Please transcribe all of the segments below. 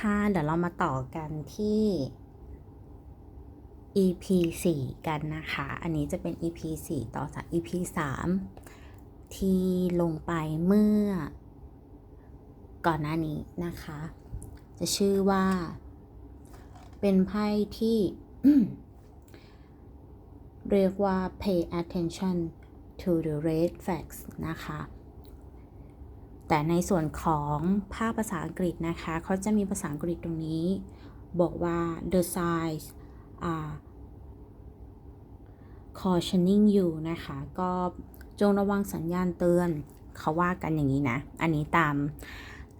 ค่ะ เดี๋ยวเรามาต่อกันที่ EP 4 กันนะคะ อันนี้จะเป็น EP 4 ต่อจาก EP 3 ที่ลงไปเมื่อ ก่อนหน้านี้นะคะ จะชื่อว่า เป็นไพ่ที่ เรียกว่า pay attention to the red flags นะคะ แต่ในส่วนของภาคภาษาอังกฤษนะคะเขาจะมีภาษาอังกฤษตรงนี้ บอกว่า the signs are cautioning you นะคะ ก็จงระวังสัญญาณเตือนเขาว่ากันอย่างนี้นะ อันนี้ตาม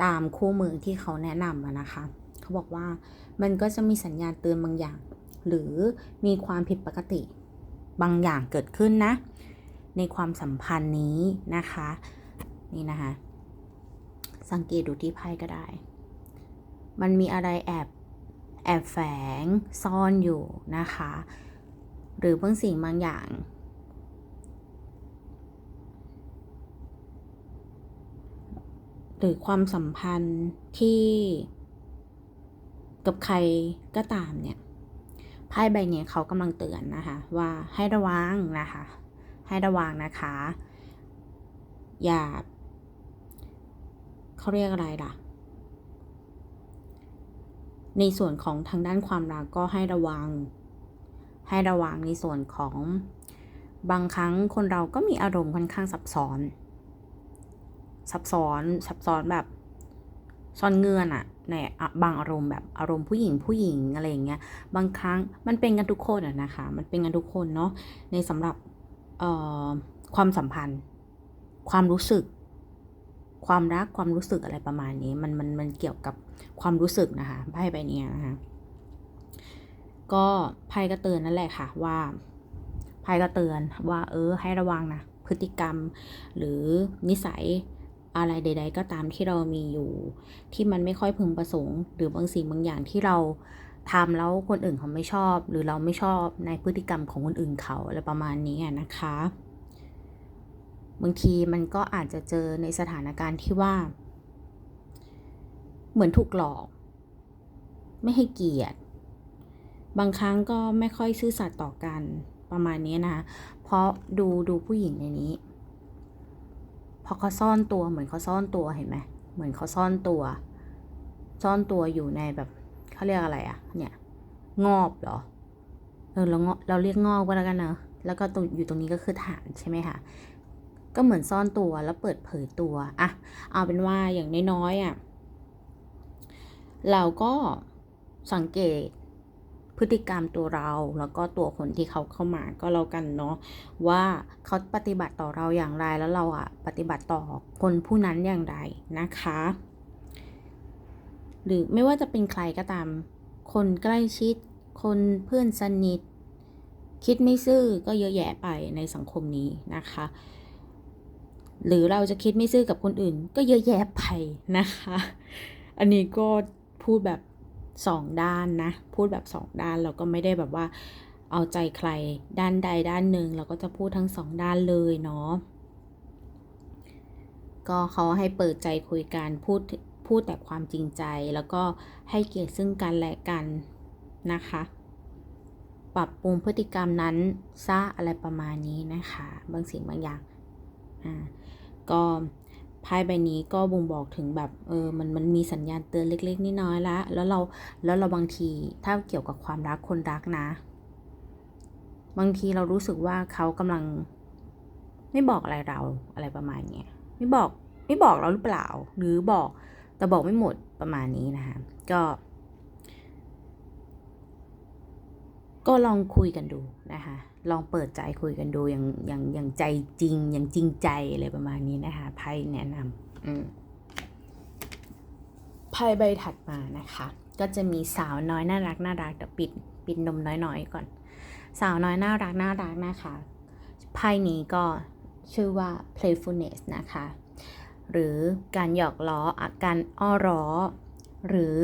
ตามคู่มือที่เขาแนะนำนะคะ เขาบอกว่ามันก็จะมีสัญญาณเตือนบางอย่าง หรือมีความผิดปกติบางอย่างเกิดขึ้นนะ ในความสัมพันธ์นี้นะคะ นี่นะคะ สังเกตดูที่ไพ่ก็ได้ มันมีอะไรแอบแอบแฝงซ่อนอยู่นะคะ หรือบางสิ่งบางอย่าง หรือความสัมพันธ์ที่กับใครก็ตามเนี่ยไพ่ใบเนี้ยเขากำลังเตือนนะคะว่าให้ระวังนะคะ ให้ระวังนะคะ อย่า เขาเรียกอะไรล่ะ ในส่วนของทางด้านความรักก็ให้ระวัง ให้ระวังในส่วนของบางครั้งคนเราก็มีอารมณ์ค่อนข้างซับซ้อน ซับซ้อนซับซ้อนแบบซ่อนเงื่อนอะในบางอารมณ์แบบอารมณ์ผู้หญิงผู้หญิงอะไรอย่างเงี้ยบางครั้งมันเป็นกันทุกคนอะนะคะ มันเป็นกันทุกคนเนาะในสำหรับความสัมพันธ์ ความรู้สึก ความรักความรู้สึกอะไรประมาณนี้ มันมันมันเกี่ยวกับความรู้สึกนะคะไพ่ใบนี้นะคะก็ไพ่ก็เตือนนั่นแหละค่ะว่าไพ่ก็เตือนว่าเออให้ระวังนะพฤติกรรม หรือนิสัยอะไรใด ๆ ก็ตามที่เรามีอยู่ ที่มันไม่ค่อยพึงประสงค์ หรือบางสิ่งบางอย่างที่เราทำแล้วคนอื่นเขาไม่ชอบ หรือเราไม่ชอบในพฤติกรรมของคนอื่นเขาอะไรประมาณนี้นะคะ บางทีมันก็อาจจะเจอในสถานการณ์ที่ว่า เหมือนถูกหลอก ไม่ให้เกียรติ บางครั้งก็ไม่ค่อยซื่อสัตย์ต่อกันประมาณนี้นะ เพราะดูดูผู้หญิงในนี้ พอเขาซ่อนตัวเหมือนเขาซ่อนตัวเห็นไหมเหมือนเขาซ่อนตัว ซ่อนตัวอยู่ในแบบเขาเรียกอะไรอะเนี่ยงอบเหรอเออเราเราเรียกงอบก็แล้วกันเนอะแล้วก็ตรงอยู่ตรงนี้ก็คือฐานใช่ไหมคะ ก็เหมือนซ่อนตัวแล้วเปิดเผยตัวอะเอาเป็นว่าอย่างน้อยๆอะเราก็สังเกตพฤติกรรมตัวเราแล้วก็ตัวคนที่เขาเข้ามาก็แล้วกันเนาะว่าเขาปฏิบัติต่อเราอย่างไรแล้วเราอะปฏิบัติต่อคนผู้นั้นอย่างไรนะคะ หรือไม่ว่าจะเป็นใครก็ตาม คนใกล้ชิด คนเพื่อนสนิท คิดไม่ซื่อก็เยอะแยะไปในสังคมนี้นะคะ หรือเราจะคิดไม่ซื่อกับคนอื่น ก็เยอะแยะไปนะคะ อันนี้ก็พูดแบบสองด้านนะ พูดแบบสองด้านเราก็ไม่ได้แบบว่าเอาใจใครด้านใดด้านหนึ่งเราก็จะพูดทั้งสองด้านเลยเนาะก็เขาให้เปิดใจคุยกันพูดพูดแต่ความจริงใจแล้วก็ให้เกียรติซึ่งกันและกันนะคะ ปรับปรุงพฤติกรรมนั้นซะอะไรประมาณนี้นะคะ บางสิ่งบางอย่างอ่า ก็ไพ่ใบนี้ก็บ่งบอกถึงแบบเออมันมันมีสัญญาณเตือนเล็กๆน้อยๆละแล้วเราแล้วเราบางทีถ้าเกี่ยวกับความรักคนรักนะ บางทีเรารู้สึกว่าเขากำลัง ไม่บอกอะไรเราอะไรประมาณเนี้ยไม่บอกไม่บอกเราหรือเปล่า หรือบอกแต่บอกไม่หมดประมาณนี้นะคะก็ ก็ลองคุยกันดูนะคะลองเปิดใจคุยกันดูอย่างอย่างอย่างใจจริงอย่างจริงใจอะไรประมาณนี้นะคะไพ่แนะนำไพ่ใบถัดมานะคะ ก็จะมีสาวน้อยน่ารักน่ารักเดี๋ยวปิดปิดนมน้อยๆก่อน สาวน้อยน่ารักน่ารักนะคะไพ่นี้ก็ชื่อว่า playfulness นะคะ หรือการหยอกล้อการอ้อร้อ หรือ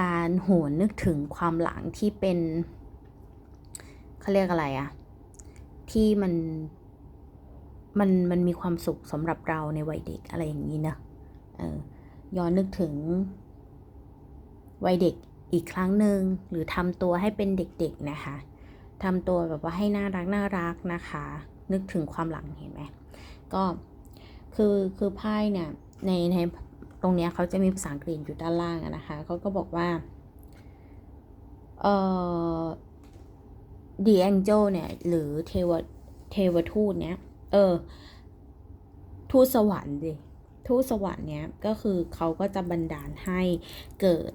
การหวนนึกถึงความหลังที่เป็น เขาเรียกอะไรอะที่มันมันมันมีความสุขสำหรับเราในวัยเด็กอะไรอย่างนี้นะเออย้อนนึกถึงวัยเด็กอีกครั้งหนึ่งหรือทำตัวให้เป็นเด็กๆนะคะทำตัวแบบว่าให้น่ารักน่ารักนะคะ นึกถึงความหลังเห็นไหมก็คือคือไพ่เนี่ยในในตรงเนี้ยเขาจะมีภาษาอังกฤษอยู่ด้านล่างนะคะเขาก็บอกว่าเอ่อ The Angel เนี่ย หรือเทวเทวทูตเนี่ย เออ ทูตสวรรค์ดิทูตสวรรค์เนี่ยก็คือเขาก็จะบันดาลให้เกิด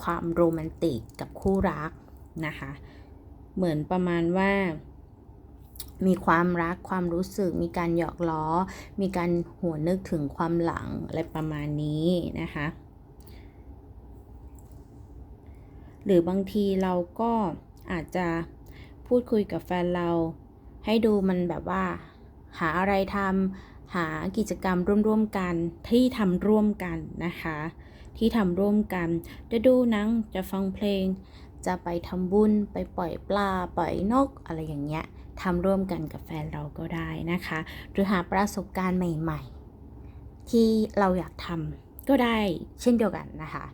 ความโรแมนติกกับคู่รักนะคะ เหมือนประมาณว่า มีความรักความรู้สึก มีการหยอกล้อ มีการหัวนึกถึงความหลังอะไรประมาณนี้นะคะ หรือบางทีเราก็อาจจะ พูดคุยกับแฟนเรา ให้ดูมันแบบว่า หาอะไรทำหากิจกรรมร่วมๆกันที่ทำร่วมกันนะคะ ที่ทำร่วมกัน จะดูหนังจะฟังเพลง จะไปทำบุญไปปล่อยปลาปล่อยนกอะไรอย่างเงี้ยทำร่วมกันกับแฟนเราก็ได้นะคะ หรือหาประสบการณ์ใหม่ ๆ ที่เราอยากทำก็ได้เช่นเดียวกันนะคะ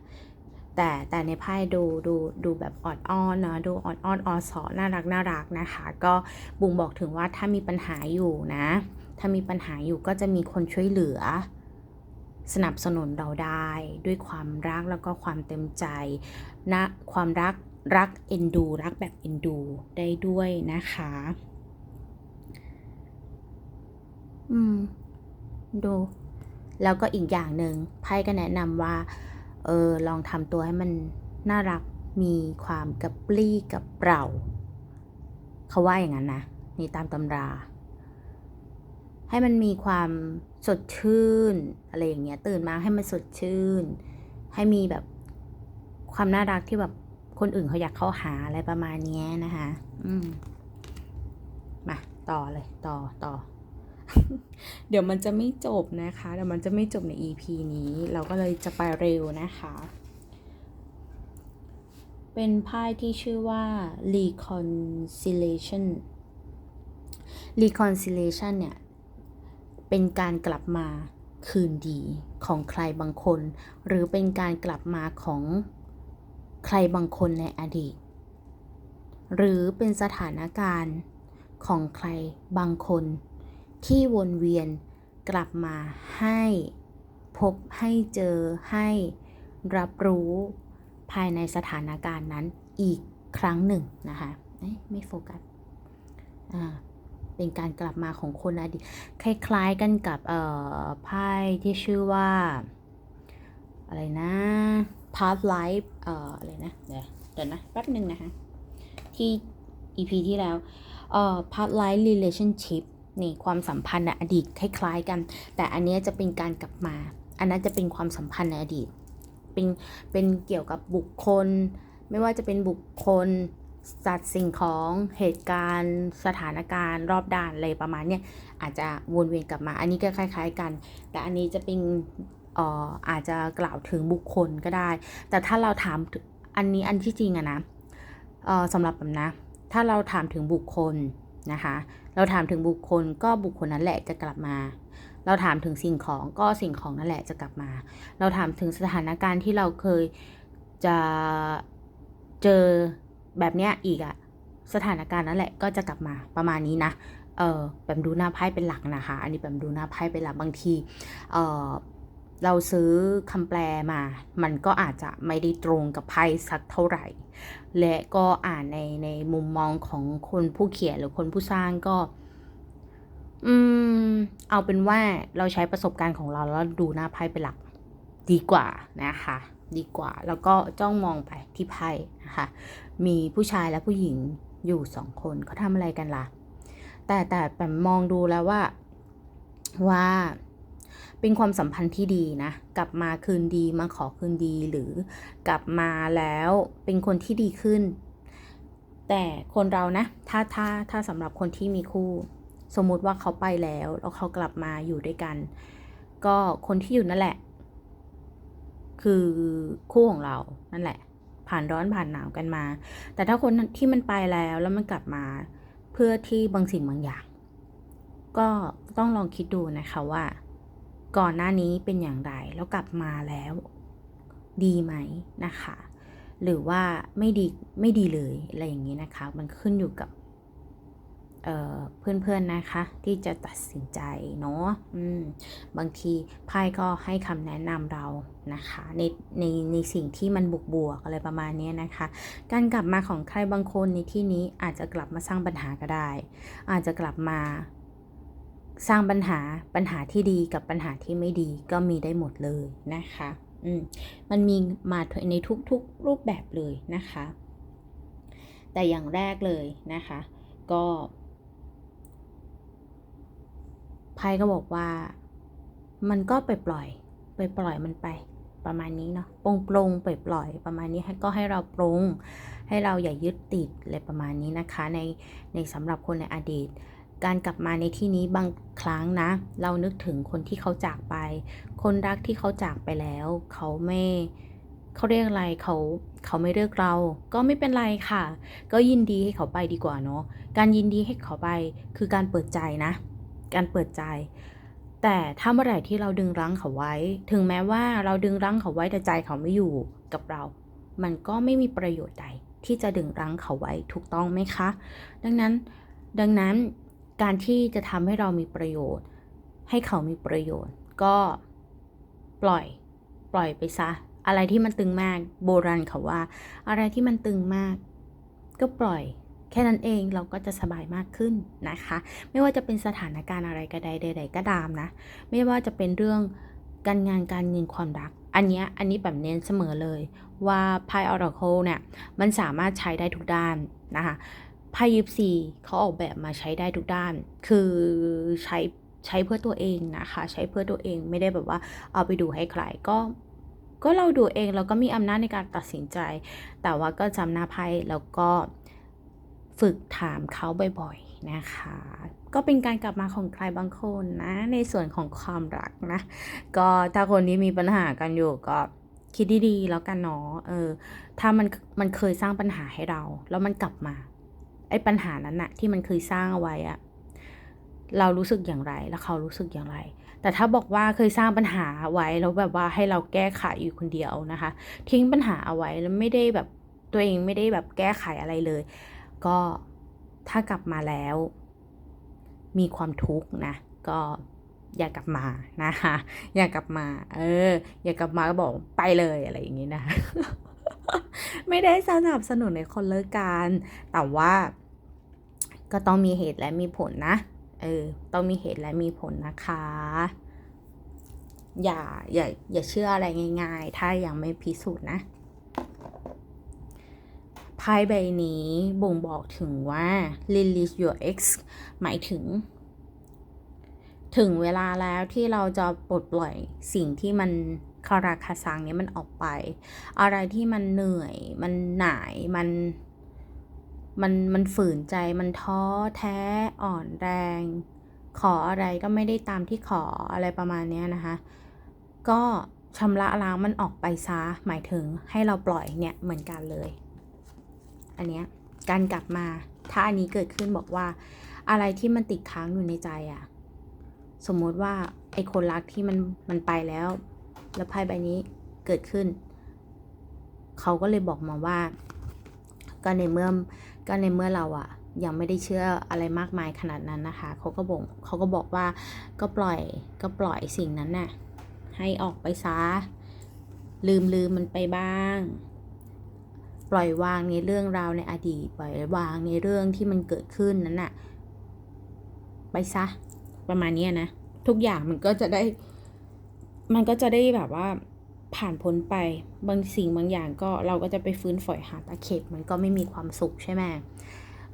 แต่แต่ในไพ่ดูดูดูแบบออดอ้อนเนาะดูออดอ้อนออสอน่ารักน่ารักนะคะ ก็บ่งบอกถึงว่าถ้ามีปัญหาอยู่นะ ถ้ามีปัญหาอยู่ก็จะมีคนช่วยเหลือ สนับสนุนเราได้ด้วยความรักแล้วก็ความเต็มใจนะความรักรักเอ็นดู รักแบบเอ็นดูได้ด้วยนะคะ อืม ดู แล้วก็อีกอย่างหนึ่งไพ่ก็แนะนำว่า เออลองทำตัวให้มันน่ารักมีความกระปรี้กระเปร่าเขาว่าอย่างนั้นนะนี่ตามตำรา ให้มันมีความสดชื่นอะไรอย่างเงี้ยตื่นมาให้มันสดชื่น ให้มีแบบความน่ารักที่แบบคนอื่นเขาอยากเข้าหาอะไรประมาณนี้นะคะ อืม มา ต่อเลย ต่อต่อ เดี๋ยวมันจะไม่จบนะคะ เดี๋ยวมันจะไม่จบใน EP นี้ เราก็เลยจะไปเร็วนะคะ เป็นไพ่ที่ชื่อว่า reconciliation reconciliation เนี่ย เป็นการกลับมาคืนดีของใครบางคน หรือเป็นการกลับมาของใครบางคนในอดีต หรือเป็นสถานการณ์ของใครบางคน ที่วนเวียนกลับมาให้พบให้เจอให้รับรู้ภายในสถานการณ์นั้นอีกครั้งหนึ่งนะคะไม่โฟกัสเป็นการกลับมาของคนอดีตคล้ายๆกันกับไพ่ที่ชื่อว่า อะไรนะ past life ออะไรนะ เดี๋ยวเดี๋ยวนะแป๊บหนึ่งนะคะ ที่ EP ที่แล้ว past life relationship นี่ความสัมพันธ์ในอดีตคล้ายๆกัน แต่อันนี้จะเป็นการกลับมา อันนั้นจะเป็นความสัมพันธ์ในอดีต เป็นเป็นเกี่ยวกับบุคคล ไม่ว่าจะเป็นบุคคลสัตว์สิ่งของเหตุการณ์สถานการณ์ รอบด้านอะไรประมาณเนี้ยอาจจะวนเวียนกลับมา อันนี้ก็คล้าย ๆ กัน แต่อันนี้จะเป็นเอ่ออาจจะกล่าวถึงบุคคลก็ได้ แต่ถ้าเราถามอันนี้อันที่จริงอะนะเอ่อสำหรับแบบนะ ถ้าเราถามถึงบุคคล นะคะ เราถามถึงบุคคลก็บุคคลนั้นแหละจะกลับมา เราถามถึงสิ่งของก็สิ่งของนั่นแหละจะกลับมา เราถามถึงสถานการณ์ที่เราเคยจะเจอแบบเนี้ยอีกอะสถานการณ์นั่นแหละก็จะกลับมาประมาณนี้นะเออแบบดูหน้าไพ่เป็นหลักนะคะ อันนี้แบบดูหน้าไพ่เป็นหลักบางทีเออ เราซื้อคำแปลมา มันก็อาจจะไม่ได้ตรงกับไพ่สักเท่าไหร่ และก็อ่านในในมุมมองของคนผู้เขียนหรือคนผู้สร้างก็ อืม เอาเป็นว่าเราใช้ประสบการณ์ของเราแล้วดูหน้าไพ่เป็นหลัก ดีกว่านะคะ ดีกว่า แล้วก็จ้องมองไปที่ไพ่นะคะ มีผู้ชายและผู้หญิงอยู่สองคนเขาทำอะไรกันล่ะ แต่แต่แบบมองดูแล้วว่าว่า เป็นความสัมพันธ์ที่ดีนะ กลับมาคืนดีมาขอคืนดีหรือกลับมาแล้วเป็นคนที่ดีขึ้น แต่คนเรานะ ถ้าถ้าถ้าสำหรับคนที่มีคู่ สมมุติว่าเขาไปแล้วแล้วเขากลับมาอยู่ด้วยกัน ก็คนที่อยู่นั่นแหละ คือคู่ของเรานั่นแหละ ผ่านร้อนผ่านหนาวกันมา แต่ถ้าคนที่มันไปแล้วแล้วมันกลับมาเพื่อที่บางสิ่งบางอย่าง ก็ต้องลองคิดดูนะคะว่า ก่อนหน้านี้เป็นอย่างไร แล้วกลับมาแล้ว ดีไหมนะคะ หรือว่าไม่ดีไม่ดีเลยอะไรอย่างนี้นะคะ มันขึ้นอยู่กับเพื่อนๆนะคะ ที่จะตัดสินใจเนาะอืมบางทีไพ่ก็ให้คำแนะนำเรานะคะในในในสิ่งที่มันบวกบวกอะไรประมาณเนี้ยนะคะ การกลับมาของใครบางคนในที่นี้อาจจะกลับมาสร้างปัญหาก็ได้ อาจจะกลับมา สร้างปัญหาปัญหาที่ดีกับปัญหาที่ไม่ดีก็มีได้หมดเลยนะคะอืมมันมีมาในทุกๆรูปแบบเลยนะคะ แต่อย่างแรกเลยนะคะ ก็ไพ่ก็บอกว่า มันก็ไปปล่อย ไปปล่อยมันไปประมาณนี้เนาะปรงปรงปล่อยปล่อยประมาณนี้ก็ให้เราปรงให้เราอย่ายึดติดอะไรประมาณนี้นะคะ ในในสำหรับคนในอดีต การกลับมาในที่นี้บางครั้งนะ เรานึกถึงคนที่เขาจากไป คนรักที่เขาจากไปแล้ว เขาไม่เขาเรียกอะไรเขาเขาไม่เลือกเรา ก็ไม่เป็นไรค่ะ ก็ยินดีให้เขาไปดีกว่าเนาะการยินดีให้เขาไปคือการเปิดใจนะ การเปิดใจ แต่ถ้าเมื่อไหร่ที่เราดึงรั้งเขาไว้ ถึงแม้ว่าเราดึงรั้งเขาไว้แต่ใจเขาไม่อยู่กับเรา มันก็ไม่มีประโยชน์ใดที่จะดึงรั้งเขาไว้ถูกต้องไหมคะ ดังนั้นดังนั้น การที่จะทำให้เรามีประโยชน์ ให้เขามีประโยชน์ ก็ปล่อยปล่อยไปซะ อะไรที่มันตึงมากโบราณเขาว่า อะไรที่มันตึงมาก ก็ปล่อย แค่นั้นเองเราก็จะสบายมากขึ้นนะคะ ไม่ว่าจะเป็นสถานการณ์อะไรก็ไดใดๆก็ตามนะ ไม่ว่าจะเป็นเรื่องการงานการเงินความรัก อันนี้อันนี้แบบเน้นเสมอเลยว่าไพ่ออราโคเนี่ยมันสามารถใช้ได้ทุกด้านนะคะ ไพ่ยิปซีเขาออกแบบมาใช้ได้ทุกด้าน คือใช้ใช้เพื่อตัวเองนะคะ ใช้เพื่อตัวเองไม่ได้แบบว่าเอาไปดูให้ใครก็ ก็เราดูเองเราก็มีอำนาจในการตัดสินใจ แต่ว่าก็จำหน้าไพ่แล้วก็ฝึกถามเขาบ่อยๆนะคะ ก็เป็นการกลับมาของใครบางคนนะ ในส่วนของความรักนะ ก็ถ้าคนที่มีปัญหากันอยู่ก็คิดดีๆแล้วกันเนาะเออถ้ามันมันเคยสร้างปัญหาให้เรา แล้วมันกลับมา ไอ้ปัญหานั้นนะที่มันเคยสร้างเอาไว้อะเรารู้สึกอย่างไรแล้วเขารู้สึกอย่างไร แต่ถ้าบอกว่าเคยสร้างปัญหาไว้แล้วแบบว่าให้เราแก้ไขอยู่คนเดียวนะคะ ทิ้งปัญหาเอาไว้แล้วไม่ได้แบบตัวเองไม่ได้แบบแก้ไขอะไรเลย ก็ถ้ากลับมาแล้ว มีความทุกข์นะ ก็อย่ากลับมานะคะ อย่ากลับมา เออ อย่ากลับมาก็บอกไปเลยอะไรอย่างนี้นะ ไม่ได้สนับสนุนในคนเลิกกัน แต่ว่าก็ต้องมีเหตุและมีผลนะ เออ ต้องมีเหตุและมีผลนะคะ อย่า อย่า อย่าเชื่ออะไรง่าย ๆ ถ้ายังไม่พิสูจน์นะไพ่ใบนี้บ่งบอกถึงว่า release your ex หมายถึง ถึงเวลาแล้วที่เราจะปลดปล่อยสิ่งที่มัน คาราคาซังเนี้ยมันออกไป อะไรที่มันเหนื่อย มันหน่ายมันมันมันฝืนใจมันท้อแท้อ่อนแรง ขออะไรก็ไม่ได้ตามที่ขออะไรประมาณนี้นะคะ ก็ชำระล้างมันออกไปซะหมายถึงให้เราปล่อยเนี่ยเหมือนกันเลย อันเนี้ยการกลับมา ถ้าอันนี้เกิดขึ้นบอกว่า อะไรที่มันติดค้างอยู่ในใจอะสมมติว่าไอ้คนรักที่มันมันไปแล้ว แล้วไพ่ใบนี้เกิดขึ้น เขาก็เลยบอกมาว่า ก็ในเมื่อก็ในเมื่อเราอะยังไม่ได้เชื่ออะไรมากมายขนาดนั้นนะคะเขาก็บอกเขาก็บอกว่าก็ปล่อยก็ปล่อยสิ่งนั้นน่ะให้ออกไปซะลืมลืมมันไปบ้าง ปล่อยวางในเรื่องราวในอดีต ปล่อยวางในเรื่องที่มันเกิดขึ้นนั้นน่ะไปซะประมาณนี้นะ ทุกอย่างมันก็จะได้ มันก็จะได้แบบว่าผ่านพ้นไปบางสิ่งบางอย่างก็เราก็จะไปฟื้นฝอยหาตาเข็บมันก็ไม่มีความสุขใช่ไหม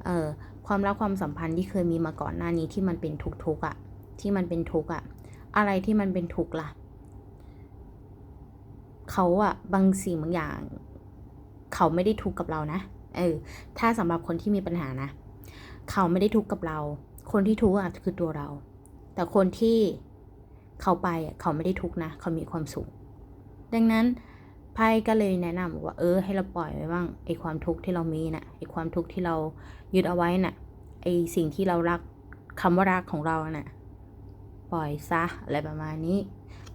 เอ่อความรักความสัมพันธ์ที่เคยมีมาก่อนหน้านี้ที่มันเป็นทุกข์ๆอะ่ะที่มันเป็นทุกข์อะอะไรที่มันเป็นทุกข์ล่ะเขาอะบางสิ่งบางอย่าง เขาไม่ได้ทุกข์กับเรานะเออถ้าสำหรับคนที่มีปัญหานะ เขาไม่ได้ทุกข์กับเรา คนที่ทุกข์อะคือตัวเรา แต่คนที่ เขาไปอะเขาไม่ได้ทุกข์นะ เขามีความสุข ดังนั้นไพ่ก็เลยแนะนำว่าเออให้เราปล่อยไว้บ้างไอ้ความทุกข์ที่เรามีนะ่ะไอ้ความทุกข์ที่เรายึดเอาไว้น่ะไอ้สิ่งที่เรารักคำว่ารักของเราน่ะปล่อยซะอะไรประมาณนี้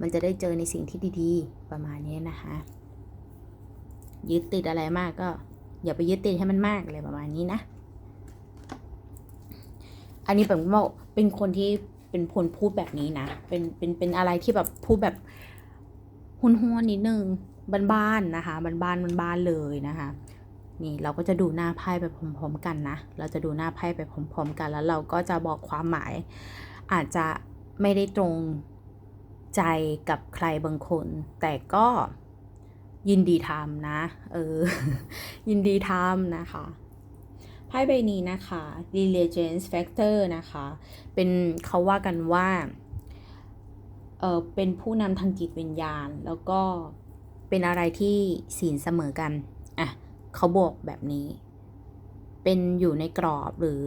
มันจะได้เจอในสิ่งที่ดีๆ ประมาณนี้นะคะยึดติดอะไรมากก็ อย่าไปยึดติดให้มันมากอะไรประมาณนี้นะ อันนี้แบบว่าเป็นคนที่ เป็นคนพูดแบบนี้นะ เป็นเป็นเป็นอะไรที่แบบพูดแบบหุนหัวนิดนึงบ้านๆนะคะบ้านๆบ้านๆเลยนะคะ นี่เราก็จะดูหน้าไพ่ไปพร้อมๆกันนะ เราจะดูหน้าไพ่ไปพร้อมๆกัน แล้วเราก็จะบอกความหมาย อาจจะไม่ได้ตรงใจกับใครบางคน แต่ก็ยินดีทำนะ เออ ยินดีทำนะคะ ไพ่ใบนี้นะคะ diligence factor นะคะ เป็นเขาว่ากันว่า เออเป็นผู้นำทางจิตวิญญาณ แล้วก็เป็นอะไรที่ศีลเสมอกัน อะ เขาบอกแบบนี้ เป็นอยู่ในกรอบหรือ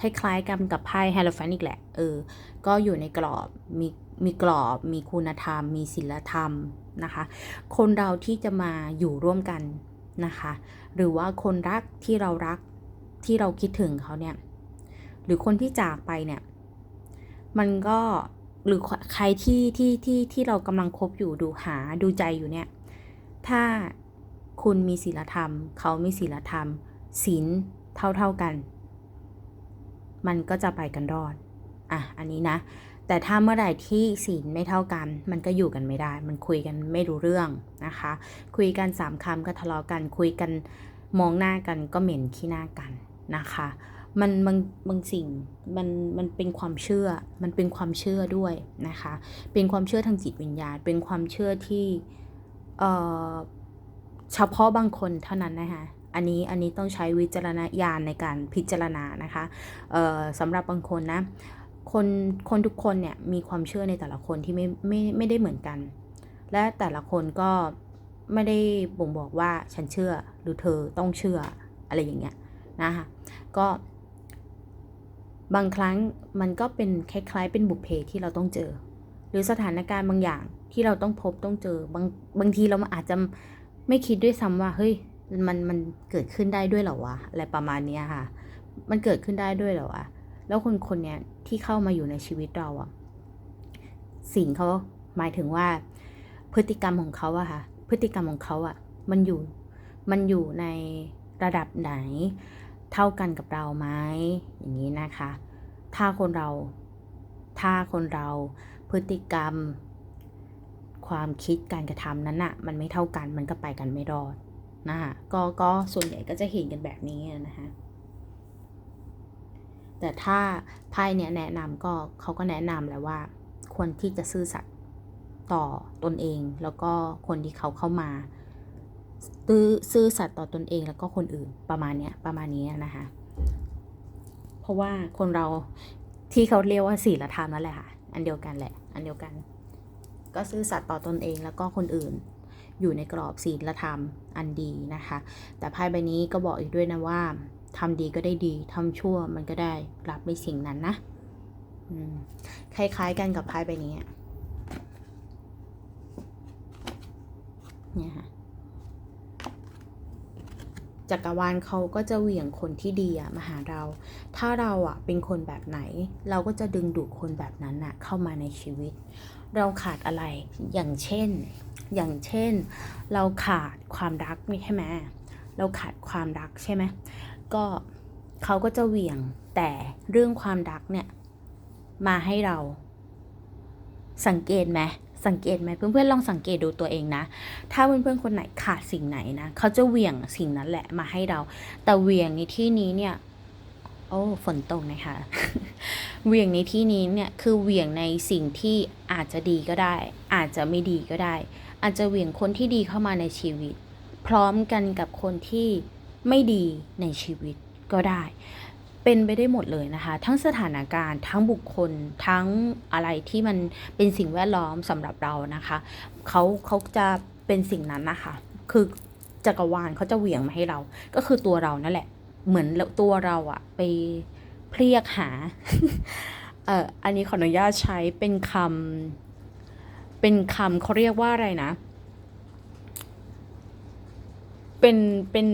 คล้ายๆกันกับไพ่ไฮโลแฟนอีกแหละ เออ ก็อยู่ในกรอบ มีมีกรอบ มีคุณธรรม มีศีลธรรมนะคะ คนเราที่จะมาอยู่ร่วมกันนะคะ หรือว่าคนรักที่เรารัก ที่เราคิดถึงเขาเนี่ย หรือคนที่จากไปเนี่ย มันก็หรือใครที่ที่ที่ที่เรากำลังคบอยู่ดูหาดูใจอยู่เนี่ย ถ้าคุณมีศีลธรรม เขามีศีลธรรมศีลเท่าเท่ากัน มันก็จะไปกันรอด อะ อันนี้นะ แต่ถ้าเมื่อไหร่ที่ศีลไม่เท่ากัน มันก็อยู่กันไม่ได้ มันคุยกันไม่รู้เรื่องนะคะ คุยกันสามคำก็ทะเลาะกัน คุยกันมองหน้ากันก็เหม็นขี้หน้ากัน นะคะ มันบางบางสิ่งมันมันเป็นความเชื่อ มันเป็นความเชื่อด้วยนะคะ เป็นความเชื่อทางจิตวิญญาณ เป็นความเชื่อที่เอ่อเฉพาะบางคนเท่านั้นนะคะอันนี้อันนี้ต้องใช้วิจารณญาณในการพิจารณานะคะเอ่อสำหรับบางคนนะคนคนทุกคนเนี่ยมีความเชื่อในแต่ละคนที่ไม่ไม่ไม่ได้เหมือนกัน และแต่ละคนก็ไม่ได้บ่งบอกว่าฉันเชื่อหรือเธอต้องเชื่ออะไรอย่างเงี้ย นะคะก็บางครั้งมันก็เป็นคล้ายๆ เป็นบุพเพที่เราต้องเจอ หรือสถานการณ์บางอย่างที่เราต้องพบต้องเจอบางบางทีเราอาจจะไม่คิดด้วยซ้ำว่าเฮ้ยมันมันเกิดขึ้นได้ด้วยเหรอวะอะไรประมาณนี้ค่ะ มันเกิดขึ้นได้ด้วยเหรอวะแล้วคนคนเนี้ยที่เข้ามาอยู่ในชีวิตเราอะสิ่งเขาหมายถึงว่า พฤติกรรมของเขาอะค่ะ พฤติกรรมของเขาอะมันอยู่มันอยู่ในระดับไหน เท่ากันกับเราไหมอย่างนี้นะคะ ถ้าคนเรา ถ้าคนเราพฤติกรรม ความคิดการกระทำนั้นอะมันไม่เท่ากันมันก็ไปกันไม่รอดนะคะก็ก็ส่วนใหญ่ก็จะเห็นกันแบบนี้นะคะแต่ถ้าไพ่เนี่ยแนะนำก็เขาก็แนะนำแล้วว่า ควรที่จะซื่อสัตย์ต่อตนเอง แล้วก็คนที่เขาเข้ามา ซื่อซื่อสัตย์ต่อตนเองแล้วก็คนอื่นประมาณเนี้ยประมาณนี้นะคะเพราะว่าคนเราที่เขาเรียกว่าศีลธรรมนั่นแหละค่ะอันเดียวกันแหละ อันเดียวกัน ก็ซื่อสัตย์ต่อตนเองแล้วก็คนอื่น อยู่ในกรอบศีลธรรมอันดีนะคะ แต่ไพ่ใบนี้ก็บอกอีกด้วยนะว่าทำดีก็ได้ดีทำชั่วมันก็ได้รับในสิ่งนั้นนะอืมคล้ายๆกันกับไพ่ใบนี้เนี่ยค่ะ จักรวาลเขาก็จะเหวี่ยงคนที่ดีอะมาหาเรา ถ้าเราอะเป็นคนแบบไหน เราก็จะดึงดูดคนแบบนั้นอะเข้ามาในชีวิต เราขาดอะไรอย่างเช่น อย่างเช่น เราขาดความรักไม่ใช่ไหมเราขาดความรักใช่ไหมก็เขาก็จะเหวี่ยงแต่เรื่องความรักเนี่ยมาให้เราสังเกตไหม สังเกตไหมเพื่อนๆลองสังเกตดูตัวเองนะ ถ้าเพื่อนๆคนไหนขาดสิ่งไหนนะเขาจะเหวี่ยงสิ่งนั้นแหละมาให้เรา แต่เหวี่ยงในที่นี้เนี่ยโอ้ฝนตกนะคะเหวี่ยงในที่นี้เนี่ยคือเหวี่ยงในสิ่งที่อาจจะดีก็ได้ อาจจะไม่ดีก็ได้ อาจจะเหวี่ยงคนที่ดีเข้ามาในชีวิต พร้อมกันกับคนที่ไม่ดีในชีวิตก็ได้ เป็นไปได้หมดเลยนะคะ ทั้งสถานการณ์ ทั้งบุคคล ทั้งอะไรที่มันเป็นสิ่งแวดล้อมสำหรับเรานะคะเขาเขาจะเป็นสิ่งนั้นนะคะ คือจักรวาลเขาจะเหวี่ยงมาให้เรา ก็คือตัวเรานั่นแหละ เหมือนตัวเราอะไปเพรียกหา เอ่อ อันนี้ขออนุญาตใช้เป็นคำเป็นคำเขาเรียกว่าอะไรนะ เป็น เป็น